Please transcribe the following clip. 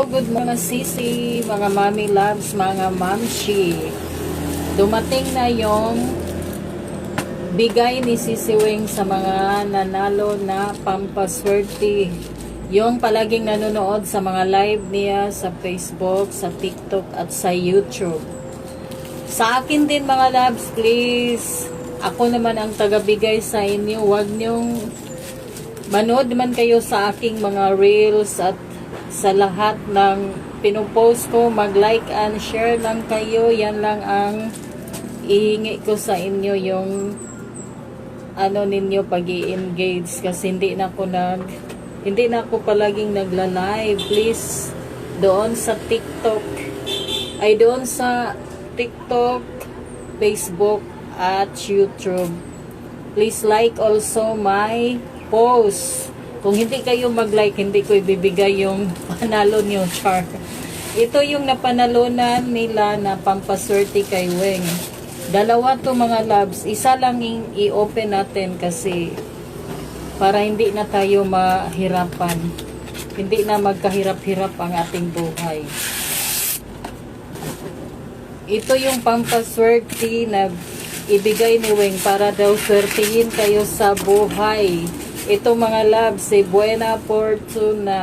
Hello, good mga sisi, mga mami loves, mga mamshi. Dumating na yung bigay ni Sisi Wing sa mga nanalo na pampaswerte. Yung palaging nanonood sa mga live niya sa Facebook, sa TikTok at sa YouTube. Sa akin din mga loves, please. Ako naman ang tagabigay sa inyo. Huwag niyong manood man kayo sa aking mga reels at sa lahat ng pinupost ko, mag-like and share lang kayo. Yan lang ang ihingi ko sa inyo yung ano ninyo pag engage kasi hindi na ako nag hindi na ako palaging nagla-live. Please, doon sa TikTok ay doon sa TikTok, Facebook at YouTube. Please like also my post. Kung hindi kayo mag-like, hindi ko ibibigay yung panalo niyo, Char. Ito yung napanalunan nila na pampaswerte kay Weng. Dalawa to mga loves. Isa lang i-open natin kasi para hindi na tayo mahirapan. Hindi na magkahirap-hirap ang ating buhay. Ito yung pampaswerte na ibigay ni Weng para daw swertihin kayo sa buhay. Ito mga loves, si Buena Fortuna.